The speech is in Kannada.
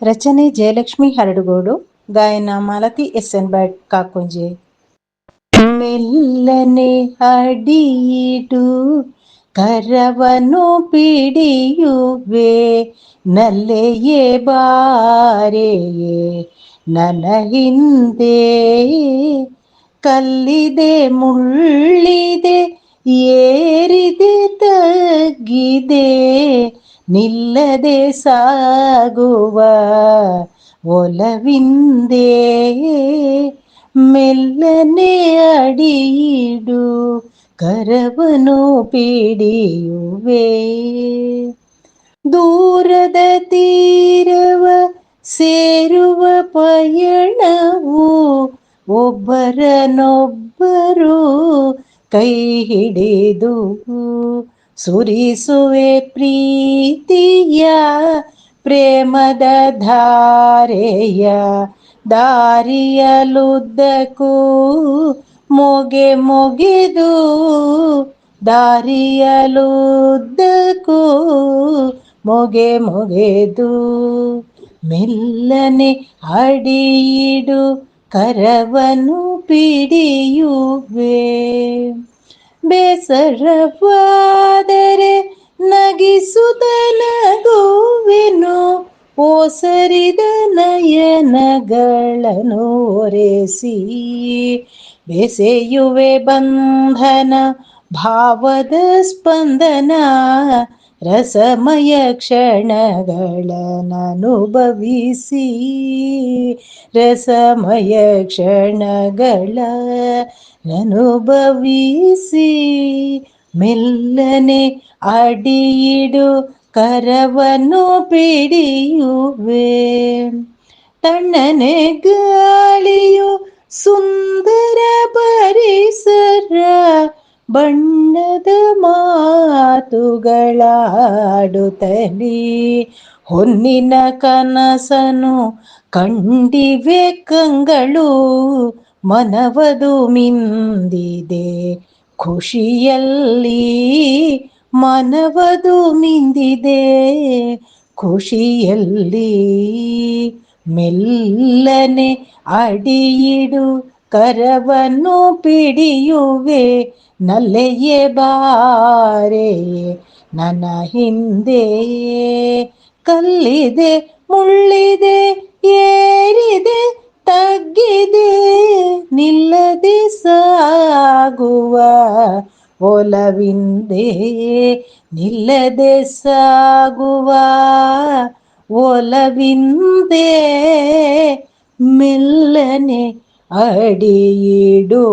ರಚನೆ ಜಯಲಕ್ಷ್ಮಿ ಹರಡುಗೋಡು ಗಾಯನ ಮಾಲತಿ ಎಸ್ ಎನ್ ಭಟ್ ಕಾಕುಂಜೆ ಮೆಲ್ಲನೆ ಅಡಿಯಿಡು ಕರವನು ಪಿಡಿಯುವೆ ನಲ್ಲೆಯೇ ಬಾರೆಯೇ ನನ್ನ ಹಿಂದೆ ಕಲ್ಲಿದೆ ಮುಳ್ಳಿದೆ ಏರಿದೆ ತಗ್ಗಿದೆ ನಿಲ್ಲದೆ ಸಾಗುವ ಒಲವಿಂದೇ ಮೆಲ್ಲನೆ ಅಡಿಯಿಡು ಕರವನು ಪಿಡಿಯುವೆ ದೂರದ ತೀರವ ಸೇರುವ ಪಯಣವು ಒಬ್ಬರನೊಬ್ಬರು ಕೈ ಹಿಡಿದು ಸುರಿಸುವೆ ಪ್ರೀತಿಯ ಪ್ರೇಮದ ಧಾರೆಯ ದಾರಿಯಲುದ್ದಕ್ಕೂ ಮೊಗೆ ಮೊಗೆದು ದಾರಿಯಲುದ್ದಕ್ಕೂ ಮೊಗೆ ಮೊಗೆದು ಮೆಲ್ಲನೆ ಅಡಿಯಿಡು ಕರವನು ಪಿಡಿಯುವೆ. ಬೇಸರವಾದರೆ ನಗಿಸುತ್ತ ನಗುವೆನು ಓಸರಿದ ನಯನಗಳನ್ನು ಒರೆಸಿ ಬೆಸೆಯುವೆ ಬಂಧನ ಭಾವದ ಸ್ಪಂದನ ರಸಮಯ ಕ್ಷಣಗಳನ್ನನುಭವಿಸಿ ರಸಮಯ ಕ್ಷಣಗಳ ಅನುಭವಿಸಿ ಮೆಲ್ಲನೆ ಅಡಿಯಿಡು ಕರವನ್ನು ಪಿಡಿಯುವೆ. ತಣ್ಣನೆ ಗಾಳಿಯು ಸುಂದರ ಪರಿಸರ ಬಣ್ಣದ ಮಾತುಗಳಾಡುತ್ತಲಿ. ಹೊನ್ನಿನ ಕನಸನು ಕಂಡಿವೆ ಕಂಗಳು ಮನವದು ಮಿಂದಿದೆ. ಖುಷಿಯಲ್ಲಿ ಮನವದು ಮಿಂದಿದೆ. ಖುಷಿಯಲ್ಲಿ ಮೆಲ್ಲನೆ ಅಡಿಯಿಡು ಕರವನ್ನು ಪಿಡಿಯುವೆ. ನಲ್ಲೆಯೇ ಬಾರೆ ನನ್ನ ಹಿಂದೆ ಕಲ್ಲಿದೆ ಮುಳ್ಳಿದೆ ಏರಿದೆ ತಗ್ಗಿದೆ. ನಿಲ್ಲದೆ ಸಾಗುವ ಒಲವಿಂದೇ ನಿಲ್ಲದೆ ಸಾಗುವ ಒಲವಿಂದೇ ಮೆಲ್ಲನೆ ಅಡಿಯಿಡು